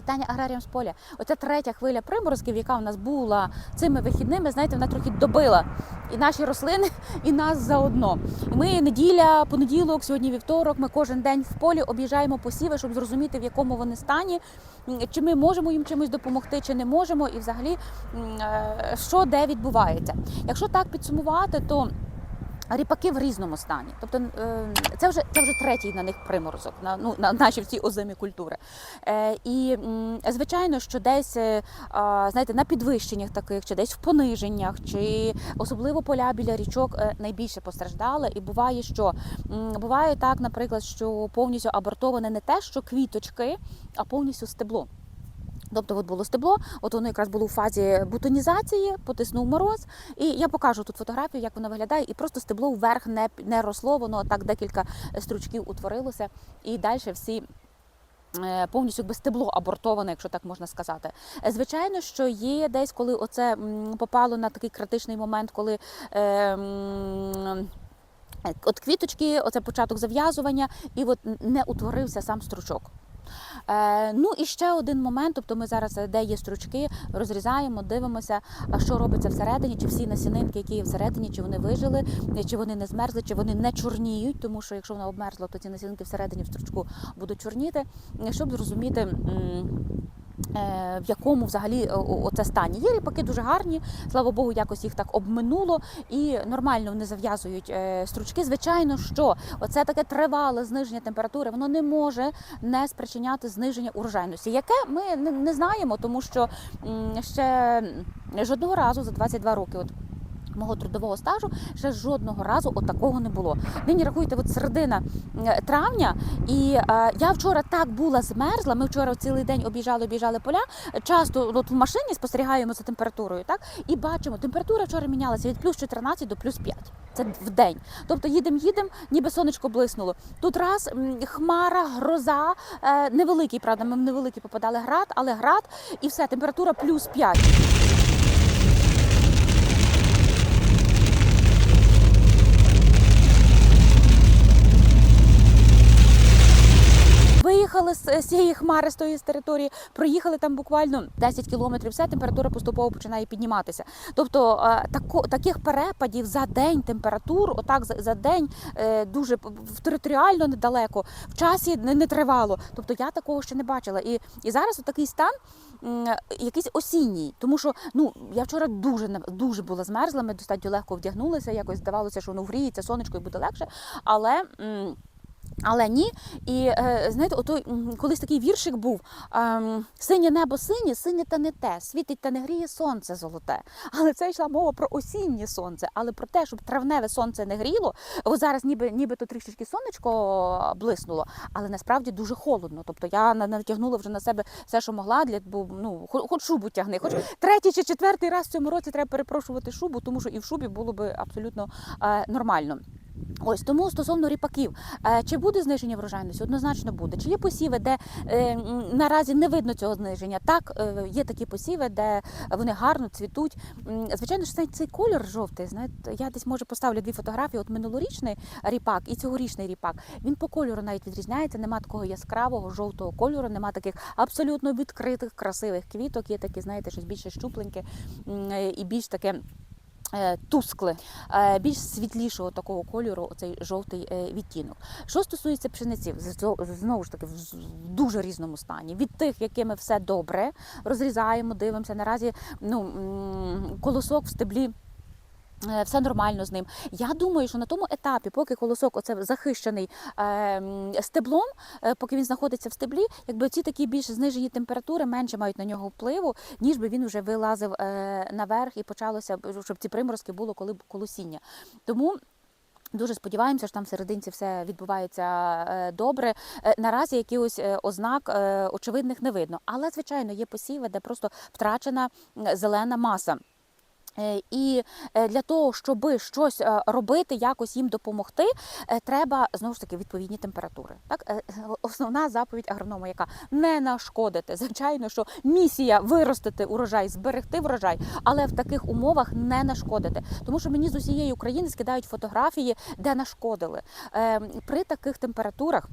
Вітання аграріям з поля. Оця третя хвиля приморозків, яка у нас була цими вихідними, знаєте, вона трохи добила і наші рослини, і нас заодно. І ми неділя, понеділок, сьогодні вівторок. Ми кожен день в полі об'їжджаємо посіви, щоб зрозуміти, в якому вони стані, чи ми можемо їм чимось допомогти, чи не можемо, і взагалі е, що де відбувається. Якщо так підсумувати, то Ріпаки в різному стані, тобто е, це вже це вже третій на них приморозок, на ну на наші всі озимі культури. Е, і звичайно, що десь е, знаєте, на підвищеннях таких, чи десь в пониженнях, чи особливо поля біля річок найбільше постраждали. І буває, що буває так, наприклад, що повністю абортоване не те, що квіточки, а повністю стебло. Тобто, от було стебло, от воно якраз було у фазі бутонізації, потиснув мороз. І я покажу тут фотографію, як воно виглядає, і просто стебло вверх не, не росло, воно так декілька стручків утворилося, і далі всі. е, Повністю якби стебло абортоване, якщо так можна сказати. Е, Звичайно, що є десь, коли оце попало на такий критичний момент, коли е, е, от квіточки, оце початок зав'язування, і от не утворився сам стручок. Е, ну і ще один момент, тобто ми зараз, е, де є стручки, розрізаємо, дивимося, що робиться всередині, чи всі насінинки, які є всередині, чи вони вижили, е, чи вони не змерзли, чи вони не чорніють, тому що якщо вона обмерзла, то ці насінинки всередині в стручку будуть чорніти, щоб зрозуміти. Е, В якому взагалі о- оце стані. Є ріпаки дуже гарні, слава Богу, якось їх так обминуло і нормально вони зав'язують е, стручки. Звичайно, що оце таке тривале зниження температури, воно не може не спричиняти зниження урожайності, яке ми не, знаємо, тому що ще жодного разу за 22 роки. Мого трудового стажу ще жодного разу от такого не було. Нині рахуйте, от середина е, травня, і е, я вчора так була змерзла. Ми вчора цілий день об'їжджали, об'їжджали поля. Часто от в машині спостерігаємо за температурою, так і бачимо, температура вчора мінялася від плюс 14 до плюс 5. Це в день. Тобто їдемо, їдемо, ніби сонечко блиснуло. Тут раз хмара, гроза, е, невеликий, правда, ми в невеликий попадали град, але град, і все, температура плюс 5. Виїхали з з цієї хмари з тої з території, проїхали там буквально 10 кілометрів. Все температура поступово починає підніматися. Тобто е, тако, таких перепадів за день температур, отак за, за день е, дуже територіально недалеко, в часі не, не тривало. Тобто я такого ще не бачила. І, і зараз такий стан якийсь осінній, тому що ну я вчора дуже дуже була змерзла. Ми достатньо легко вдягнулися. Якось здавалося, що воно вріється, сонечко і буде легше. Але але ні. І е, знаєте, ото колись такий віршик був: ем, синє небо синє, синє та не те, світить та не гріє сонце золоте. Але це йшла мова про осіннє сонце, але про те, щоб травневе сонце не гріло. От зараз ніби нібито трішечки сонечко блиснуло, але насправді дуже холодно. Тобто я натягнула вже на себе все, що могла, для бо ну хоч шубу тягни, хоч третій чи четвертий раз в цьому році треба перепрошувати шубу, тому що і в шубі було би абсолютно е, нормально. Ось тому стосовно ріпаків, Е, чи буде зниження врожайності? Однозначно буде. Чи є посіви, де е, наразі не видно цього зниження? Так, е, є такі посіви, де вони гарно цвітуть. Звичайно, що цей, колір жовтий. Знаєте, я десь може поставлю дві фотографії. От минулорічний ріпак і цьогорічний ріпак. Він по кольору навіть відрізняється. Нема такого яскравого жовтого кольору, нема таких абсолютно відкритих, красивих квіток. Є такі, знаєте, щось більше щупленьке і більш таке. Е, Тускле, е, більш світлішого такого кольору, оцей жовтий е, відтінок. Що стосується пшениці, знову ж таки, в дуже різному стані. Від тих, якими все добре, розрізаємо, дивимося. Наразі ну, колосок в стеблі. Е, Все нормально з ним. Я думаю, що на тому етапі, поки колосок оце захищений е, стеблом, е, поки він знаходиться в стеблі, якби ці такі більш знижені температури менше мають на нього впливу, ніж би він вже вилазив е, наверх і почалося, щоб ці приморозки було коли колосіння. Тому. Дуже сподіваємося, що там всерединці все відбувається е, добре. Е, Наразі якихось ознак очевидних не видно. Але, звичайно, є посіви, де просто втрачена зелена маса. Е, І е, для того, щоб щось е, робити, якось їм допомогти, треба знову ж таки відповідні температури. Так, основна заповідь агронома, яка не нашкодити. Звичайно, що місія виростити урожай, зберегти врожай, але в таких умовах не нашкодити. Тому що мені з усієї України скидають фотографії, де нашкодили. Е, При таких температурах.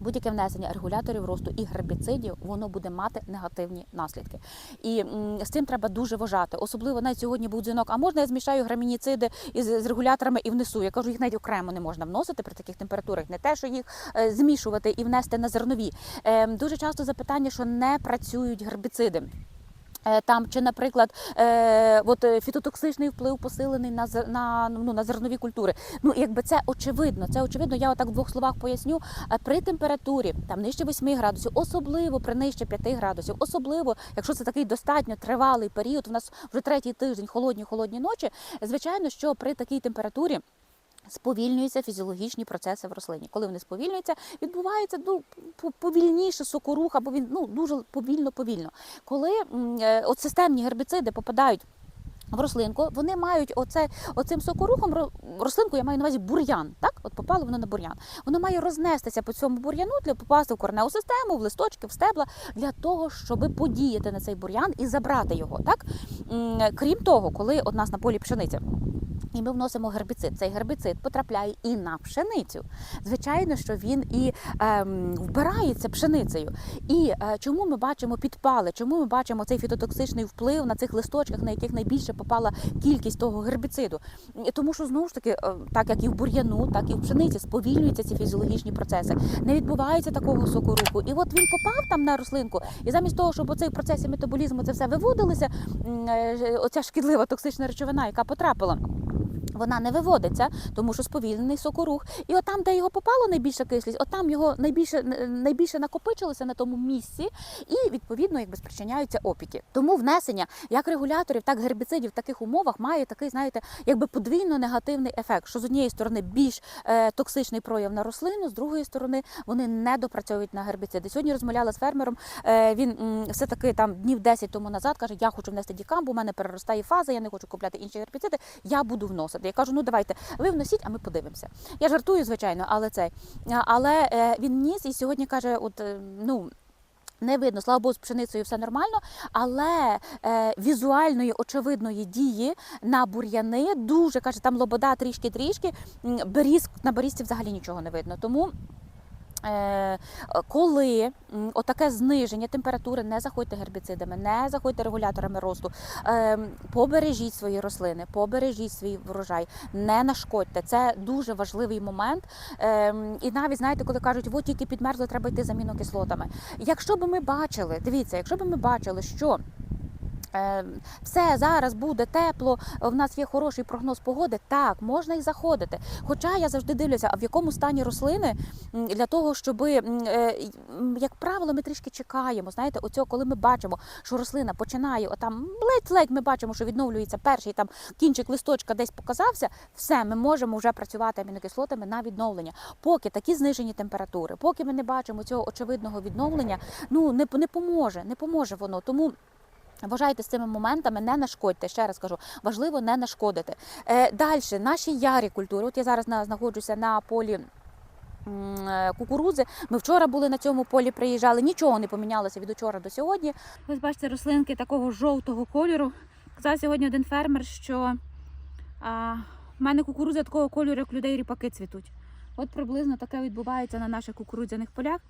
Будь-яке внесення регуляторів росту і гербіцидів воно буде мати негативні наслідки, і з цим треба дуже вважати. Особливо навіть сьогодні був дзвінок. А можна я змішаю грамініциди із з регуляторами і внесу? Я кажу, їх навіть окремо не можна вносити при таких температурах. Не те, що їх е, змішувати і внести на зернові. Е, дуже часто запитання, що не працюють гербіциди. Е, Там чи, наприклад, е, от е, фітотоксичний вплив посилений на на, ну, на зернові культури. Ну якби це очевидно. Це очевидно. Я отак в двох словах поясню. Е, При температурі там нижче 8 градусів, особливо при нижче 5 градусів, особливо якщо це такий достатньо тривалий період. У нас вже третій тиждень холодні холодні ночі. Звичайно, що при такій температурі. Сповільнюються фізіологічні процеси в рослині. Коли вони сповільнюються, відбувається ну, по- повільніше сокорух, або він ну дуже повільно повільно. Коли е, от системні гербіциди попадають. В рослинку вони мають оце оцим сокорухом рослинку, я маю на увазі бур'ян. Так, от попало воно на бур'ян. Воно має рознестися по цьому бур'яну для попасти в кореневу систему, в листочки, в стебла для того, щоб подіяти на цей бур'ян і забрати його. Так крім того, коли от нас на полі пшениця. І ми вносимо гербіцид. Цей гербіцид потрапляє і на пшеницю. Звичайно, що він і ем, вбирається пшеницею. І е, чому ми бачимо підпали? Чому ми бачимо цей фітотоксичний вплив на цих листочках, на яких найбільше попала кількість того гербіциду? Тому що знову ж таки, е, так як і в бур'яну, так і в пшениці сповільнюються ці фізіологічні процеси. Не відбувається такого сокоруху. І от він попав там на рослинку, і замість того, щоб оцей процесі метаболізму це все виводилося, е, оця шкідлива токсична речовина, яка потрапила. Вона не виводиться, тому що сповільнений сокорух. І от там, де його попало найбільша кислість, от там його найбільше найбільше накопичилося на тому місці, і відповідно якби спричиняються опіки. Тому внесення як регуляторів, так і гербіцидів в таких умовах має такий, знаєте, якби подвійно негативний ефект. Що з однієї сторони більш е, токсичний прояв на рослину, з другої сторони вони не допрацьовують на гербіциди. Сьогодні розмовляла з фермером. Е, він м, все таки там днів 10 тому назад каже: Я хочу внести дікамбу, у мене переростає фаза, я не хочу купляти інші гербіциди. Я буду вносити. Я кажу, ну давайте, ви вносіть, а ми подивимося. Я жартую, звичайно, але цей. Але е, він ніс і сьогодні каже: от е, ну. Не видно, слава Богу, з пшеницею все нормально, але е, візуальної очевидної дії на бур'яни дуже каже, там лобода трішки-трішки. Беріз на берізці взагалі нічого не видно. Тому коли отаке зниження температури, не заходьте гербіцидами, не заходьте регуляторами росту, е, побережіть свої рослини, побережіть свій врожай, не нашкодьте. Це дуже важливий момент. Е, І навіть знаєте, коли кажуть, от тільки підмерзло, треба йти за амінокислотами. Якщо би ми бачили, дивіться, якщо би ми бачили, що Е, Все зараз буде тепло. В нас є хороший прогноз погоди. Так, можна і заходити. Хоча я завжди дивлюся, а в якому стані рослини для того, щоб як правило, ми трішки чекаємо. Знаєте, оцього, коли ми бачимо, що рослина починає отам ледь-ледь ми бачимо, що відновлюється перший там кінчик листочка десь показався. Все, ми можемо вже працювати амінокислотами на відновлення. Поки такі знижені температури, поки ми не бачимо цього очевидного відновлення, ну не не поможе, не поможе воно. Тому. Вважайте з цими моментами, не нашкодьте. Ще раз кажу, важливо не нашкодити. Е, Далі наші ярі культури. От я зараз на, знаходжуся на полі. е, Кукурудзи. Ми вчора були на цьому полі, приїжджали. Нічого не помінялося від учора до сьогодні. Ось бачите, рослинки такого жовтого кольору. Казав сьогодні один фермер, що а, в мене кукурудза такого кольору, як людей ріпаки цвітуть. От приблизно таке відбувається на наших кукурудзяних полях.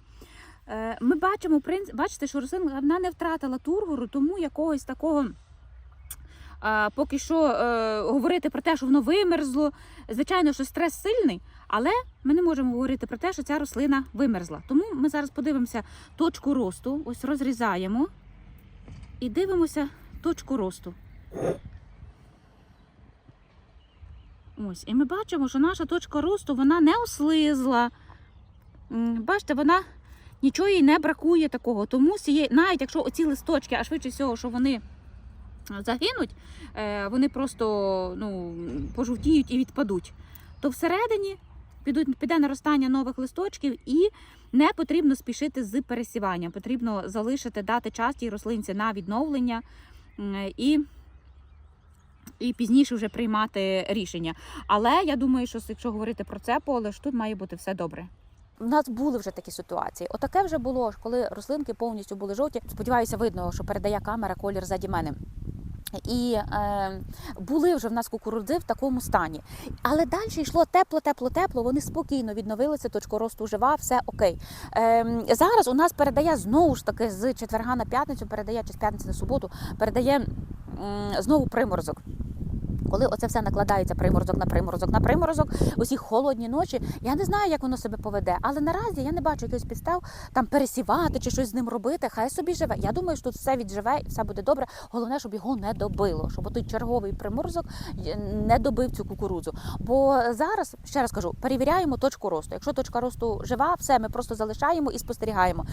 Е, Ми бачимо, бачите, що рослинка вона не втратила тургору, тому якогось такого. А, поки що е, говорити про те, що воно вимерзло. Звичайно, що стрес сильний, але ми не можемо говорити про те, що ця рослина вимерзла. Тому ми зараз подивимося точку росту. Ось розрізаємо і дивимося точку росту. Ось, і ми бачимо, що наша точка росту вона не ослизла. Бачите, вона нічого їй не бракує такого. Тому сіє, навіть якщо оці листочки, а швидше всього, що вони е, загинуть, е, вони просто ну, пожовтіють і відпадуть, то всередині підуть, піде наростання нових листочків і не потрібно спішити з пересіванням. Потрібно залишити, дати час тій рослинці на відновлення і. І пізніше вже приймати рішення. Але я думаю, що якщо говорити про це поле, ж тут має бути все добре. У нас були вже такі ситуації. Отаке вже було, коли рослинки повністю були жовті. Сподіваюся, видно, що передає камера колір заді мене. І е, були вже в нас кукурудзи в такому стані. Але далі йшло тепло, тепло, тепло. Вони спокійно відновилися, точка росту жива, все окей. Е, зараз у нас передає знову ж таки з четверга на п'ятницю, передає чи з п'ятниці на суботу, передає м, знову приморозок. Коли оце все накладається приморозок на приморозок на приморозок, усі холодні ночі, я не знаю, як воно себе поведе, але наразі я не бачу якихось підстав там пересівати чи щось з ним робити. Хай собі живе. Я думаю, що тут все відживе і все буде добре. Головне, щоб його не добило, щоб той черговий приморозок е, не добив цю кукурудзу. Бо зараз ще раз кажу, перевіряємо точку росту. Якщо точка росту жива, все ми просто залишаємо і спостерігаємо.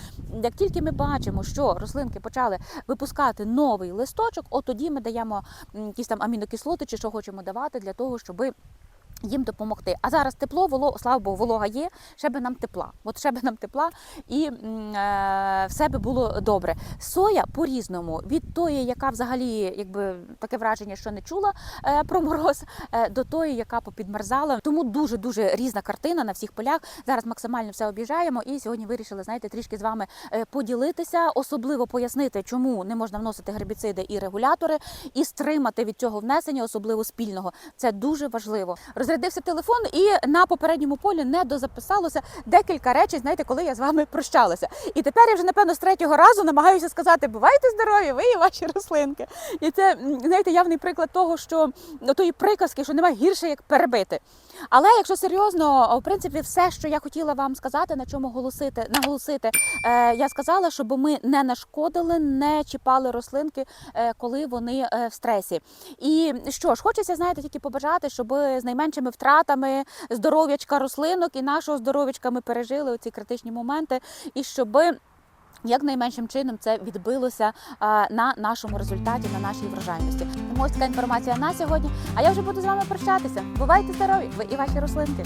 Як тільки ми бачимо, що рослинки почали випускати новий листочок, от тоді ми даємо якісь там амінокислоти чи що хочемо давати для того, щоби. Їм допомогти. А зараз тепло, воло, слава Богу, волога є, ще би нам тепла. От ще би нам тепла і е, все би було добре. Соя по-різному, від тої, яка взагалі якби таке враження, що не чула е, про мороз, е, до тої, яка попідмерзала. Тому дуже дуже різна картина на всіх полях. Зараз максимально все об'їжджаємо. І сьогодні вирішили, знаєте, трішки з вами е, поділитися, особливо пояснити, чому не можна вносити гербіциди і регулятори, і стримати від цього внесення, особливо спільного. Це дуже важливо. Розрядився телефон, і на попередньому полі не дозаписалося декілька речей. Знаєте, коли я з вами прощалася. І тепер я вже напевно з третього разу намагаюся сказати: бувайте здорові, ви і ваші рослинки. І це знаєте, явний приклад того, що ну, тої приказки, що немає гірше, як перебити. Але якщо серйозно, в принципі, все, що я хотіла вам сказати, на чому голосити, наголосити, е, я сказала, щоб ми не нашкодили, не чіпали рослинки, е, коли вони е, в стресі. І що ж, хочеться, знаєте, тільки побажати, щоб з найменшими втратами здоров'ячка рослинок і нашого здоров'ячка ми пережили оці критичні моменти, і щоби. Як найменшим чином це відбилося на нашому результаті, на нашій врожайності. Тому ось така інформація на сьогодні. А я вже буду з вами прощатися. Бувайте здорові! Ви і ваші рослинки.